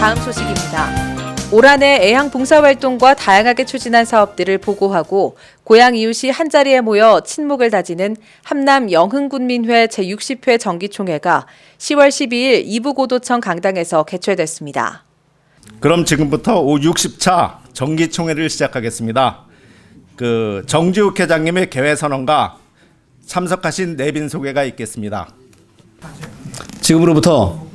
다음 소식입니다. 올 한해 애향 봉사활동과 다양하게 추진한 사업들을 보고하고 고향 이웃이 한자리에 모여 친목을 다지는 함남 영흥군민회 제60회 정기총회가 10월 12일 이부고도청 강당에서 개최됐습니다. 그럼 지금부터 오 60차 정기총회를 시작하겠습니다. 그 정지욱 회장님의 개회 선언과 참석하신 내빈 소개가 있겠습니다. 지금으로부터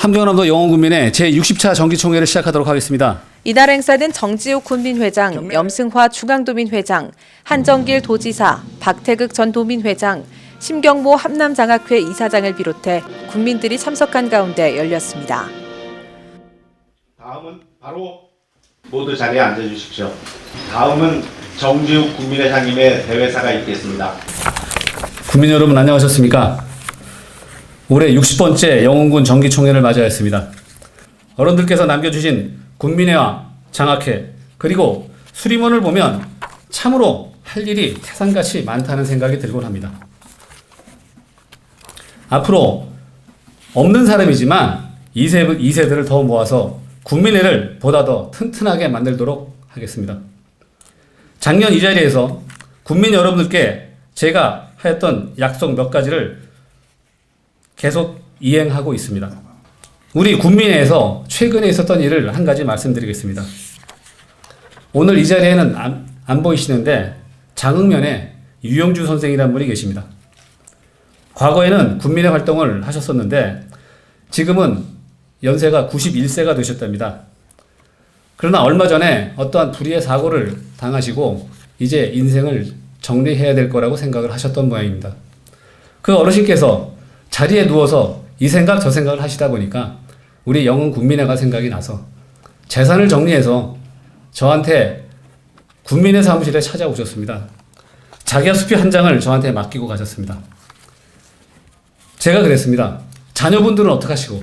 함경남도 영원군민의 제60차 정기총회를 시작하도록 하겠습니다. 이날 행사는 정지욱 군민회장, 염승화 중앙도민회장, 한정길 도지사, 박태극 전 도민회장, 심경모 함남장학회 이사장을 비롯해 군민들이 참석한 가운데 열렸습니다. 다음은 바로 모두 자리에 앉아 주십시오. 다음은 정지욱 국민회장님의 대회사가 있겠습니다. 국민 여러분 안녕하셨습니까? 올해 60번째 영원군 정기총회를 맞이하였습니다. 어른들께서 남겨주신 군민회와 장학회 그리고 수림원을 보면 참으로 할 일이 태산같이 많다는 생각이 들곤 합니다. 앞으로 없는 사람이지만 2세, 2세들을 더 모아서 군민회를 보다 더 튼튼하게 만들도록 하겠습니다. 작년 이 자리에서 국민 여러분들께 제가 하였던 약속 몇 가지를 계속 이행하고 있습니다. 우리 군민회에서 최근에 있었던 일을 한 가지 말씀드리겠습니다. 오늘 이 자리에는 안, 안 보이시는데 장흥면에 유영주 선생이라는 분이 계십니다. 과거에는 군민회 활동을 하셨었는데 지금은 연세가 91세가 되셨답니다. 그러나 얼마 전에 어떠한 불의의 사고를 당하시고 이제 인생을 정리해야 될 거라고 생각을 하셨던 모양입니다. 그 어르신께서 자리에 누워서 이 생각 저 생각을 하시다 보니까 우리 영웅 국민회가 생각이 나서 재산을 정리해서 저한테 국민의 사무실에 찾아오셨습니다. 자기야 수표 한 장을 저한테 맡기고 가셨습니다. 제가 그랬습니다. 자녀분들은 어떻게 하시고?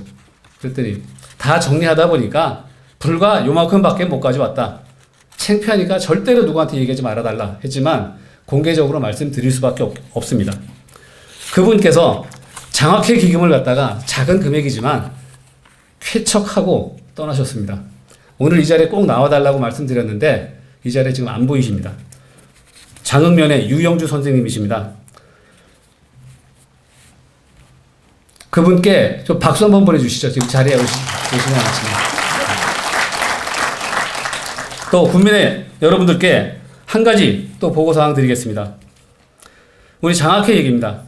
그랬더니 다 정리하다 보니까 불과 요만큼밖에 못 가져왔다. 창피하니까 절대로 누구한테 얘기하지 말아달라 했지만 공개적으로 말씀드릴 수밖에 없, 없습니다. 그분께서 장학회 기금을 갖다가 작은 금액이지만 쾌척하고 떠나셨습니다. 오늘 이 자리에 꼭 나와달라고 말씀드렸는데 이 자리에 지금 안 보이십니다. 장흥면의 유영주 선생님이십니다. 그분께 좀 박수 한번 보내주시죠. 지금 자리에 오시, 오시지 않았습니다. 또 국민의 여러분들께 한 가지 또 보고사항 드리겠습니다. 우리 장학회 얘기입니다.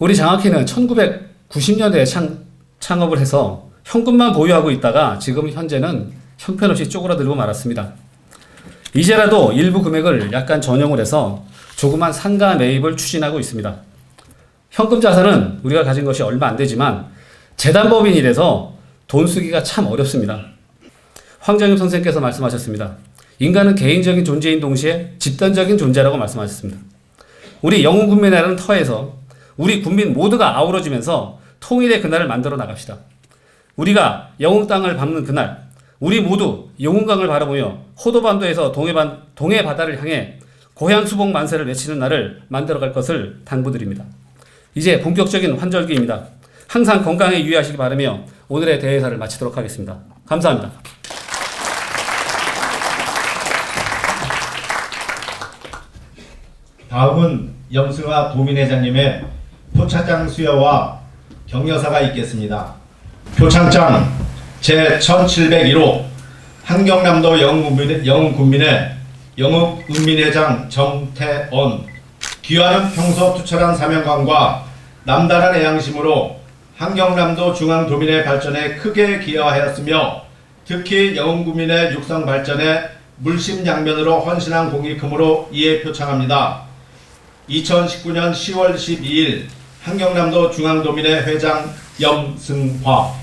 우리 장학회는 1990년대에 창, 창업을 해서 현금만 보유하고 있다가 지금 현재는 형편없이 쪼그라들고 말았습니다. 이제라도 일부 금액을 약간 전용을 해서 조그만 상가 매입을 추진하고 있습니다. 현금 자산은 우리가 가진 것이 얼마 안 되지만 재단법인이라서 돈 쓰기가 참 어렵습니다. 황정임 선생께서 말씀하셨습니다. 인간은 개인적인 존재인 동시에 집단적인 존재라고 말씀하셨습니다. 우리 영웅 국민이라는 터에서 우리 국민 모두가 아우러지면서 통일의 그날을 만들어 나갑시다. 우리가 영웅 땅을 밟는 그날, 우리 모두 영웅강을 바라보며 호도반도에서 동해반, 동해 바다를 향해 고향 수복 만세를 외치는 날을 만들어갈 것을 당부드립니다. 이제 본격적인 환절기입니다. 항상 건강에 유의하시기 바라며 오늘의 대회사를 마치도록 하겠습니다. 감사합니다. 다음은 염승화 도민 회장님의 표창장 수여와 격려사가 있겠습니다. 표창장 제1701호 한경남도 영웅군민회, 영웅군민회 영웅군민회장 정태언 귀하는 평소 투철한 사명감과 남다른 애양심으로 한경남도 중앙도민회 발전에 크게 기여하였으며 특히 영웅군민의 육성 발전에 물심양면으로 헌신한 크므로 이에 표창합니다. 2019년 10월 12일 한경남도 중앙도민회 회장 염승화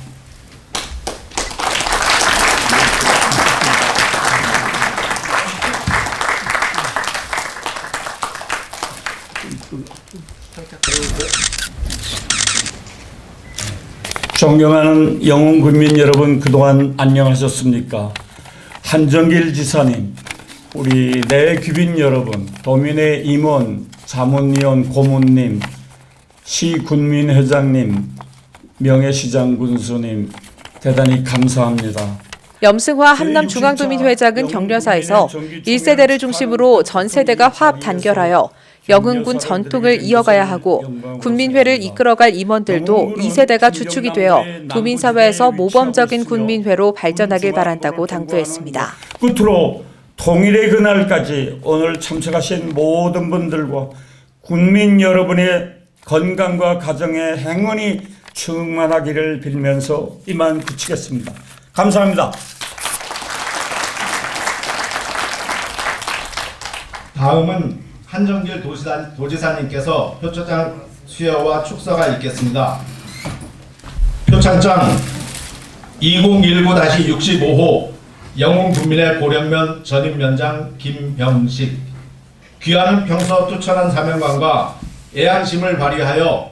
존경하는 영웅 국민 여러분 그동안 안녕하셨습니까? 한정길 지사님, 우리 내귀빈 여러분, 도민의 임원, 자문위원 고문님, 시군민회장님, 명예시장 군수님, 대단히 감사합니다. 염승화 함남중앙도민 회장은 격려사에서 1세대를 중심으로 전 세대가 화합 단결하여 영흥군 전통을 이어가야 하고 군민회를 이끌어갈 임원들도 2세대가 주축이 되어 도민사회에서 모범적인 군민회로 발전하길 바란다고 당부했습니다. 끝으로 통일의 그날까지 오늘 참석하신 모든 분들과 국민 여러분의 건강과 가정의 행운이 충만하기를 빌면서 이만 그치겠습니다. 감사합니다. 다음은 한정길 도지사, 도지사님께서 표창장 수여와 축서가 있겠습니다. 표창장 2019-65호 영웅 국민의 고령면 전임 면장 김병식 귀하는 평소 투철한 사명감과 애안심을 발휘하여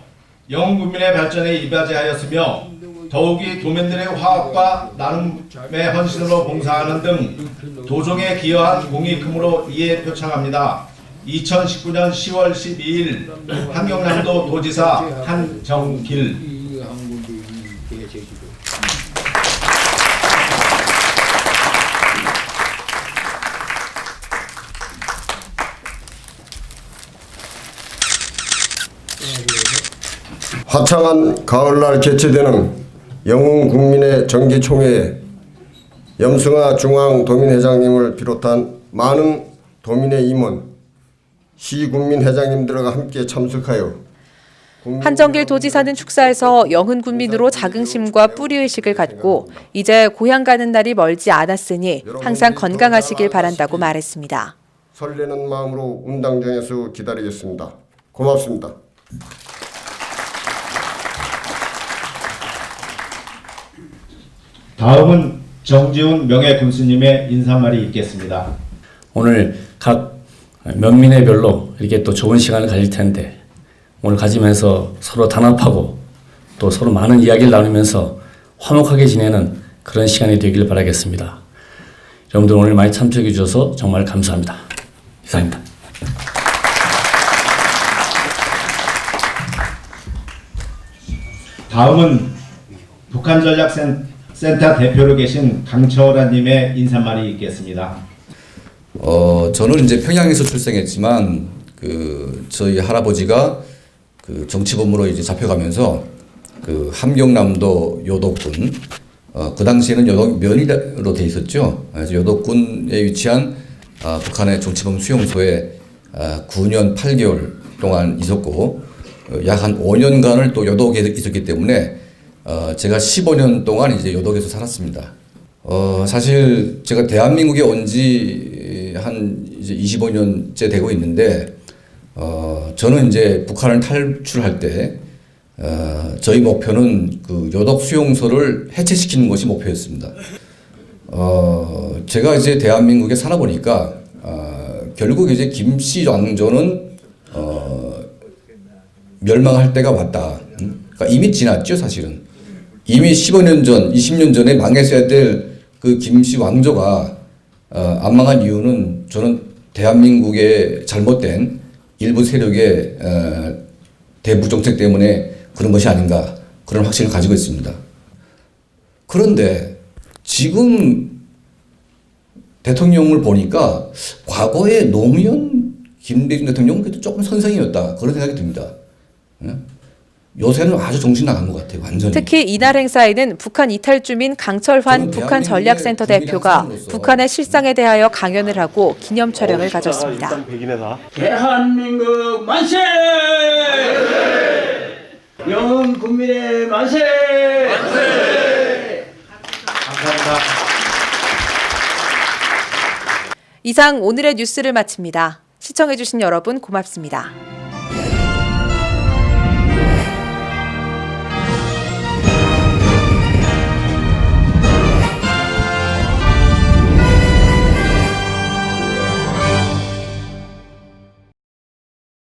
영웅 국민의 발전에 이바지하였으며 더욱이 도민들의 화합과 나눔의 헌신으로 봉사하는 등 도종에 기여한 공이 크므로 이에 표창합니다. 2019년 10월 12일 한경남도 도지사 한정길 화창한 가을날 개최되는 영웅 국민의 정기총회에 염승아 중앙도민회장님을 비롯한 많은 도민의 임원, 시군민회장님들과 함께 참석하여 한정길 도지사는 축사에서 영흥 군민으로 자긍심과 뿌리의식을 갖고 이제 고향 가는 날이 멀지 않았으니 항상 건강하시길 바란다고 말했습니다. 설레는 마음으로 운당장에서 기다리겠습니다. 고맙습니다. 다음은 정지훈 명예군수님의 인사말이 있겠습니다. 오늘 각 면민회별로 이렇게 또 좋은 시간을 가질 텐데 오늘 가지면서 서로 단합하고 또 서로 많은 이야기를 나누면서 화목하게 지내는 그런 시간이 되길 바라겠습니다. 여러분들 오늘 많이 참석해 주셔서 정말 감사합니다. 이상입니다. 다음은 북한전략센터 대표로 계신 강철아님의 인사말이 있겠습니다. 어, 저는 이제 평양에서 출생했지만 그 저희 할아버지가 그 정치범으로 이제 잡혀가면서 그 함경남도 요독군 어, 그 당시에는 요독 면이로 돼 있었죠. 그래서 요독군에 위치한 아, 북한의 정치범 수용소에 아, 9년 8개월 동안 있었고 어, 약한 5년간을 또 요독에 있었기 때문에 어, 제가 15년 동안 이제 요독에서 살았습니다. 어, 사실 제가 대한민국에 온 지 한 이제 25년째 되고 있는데, 어, 저는 이제 북한을 탈출할 때, 어, 저희 목표는 그 요독 수용소를 해체시키는 것이 목표였습니다. 어, 제가 이제 대한민국에 살아보니까, 어, 결국 이제 김씨 왕조는, 어, 멸망할 때가 왔다. 음? 그러니까 이미 지났죠, 사실은. 이미 15년 전, 20년 전에 망했어야 될 그 김씨 왕조가 어, 안 망한 이유는 저는 대한민국의 잘못된 일부 세력의 어, 대북 정책 때문에 그런 것이 아닌가 그런 확신을 가지고 있습니다. 그런데 지금 대통령을 보니까 과거에 노무현 김대중 대통령은 그래도 조금 선생이었다 그런 생각이 듭니다. 예? 요새는 아주 정신 나간 것 같아요, 완전히. 특히 이날 행사에는 북한 이탈 주민 강철환 북한 전략센터 대표가 북한의 실상에 대하여 강연을 하고 기념 촬영을 가졌습니다. 대한민국 만세! 영웅 국민의 만세! 감사합니다. 이상 오늘의 뉴스를 마칩니다. 시청해주신 여러분 고맙습니다.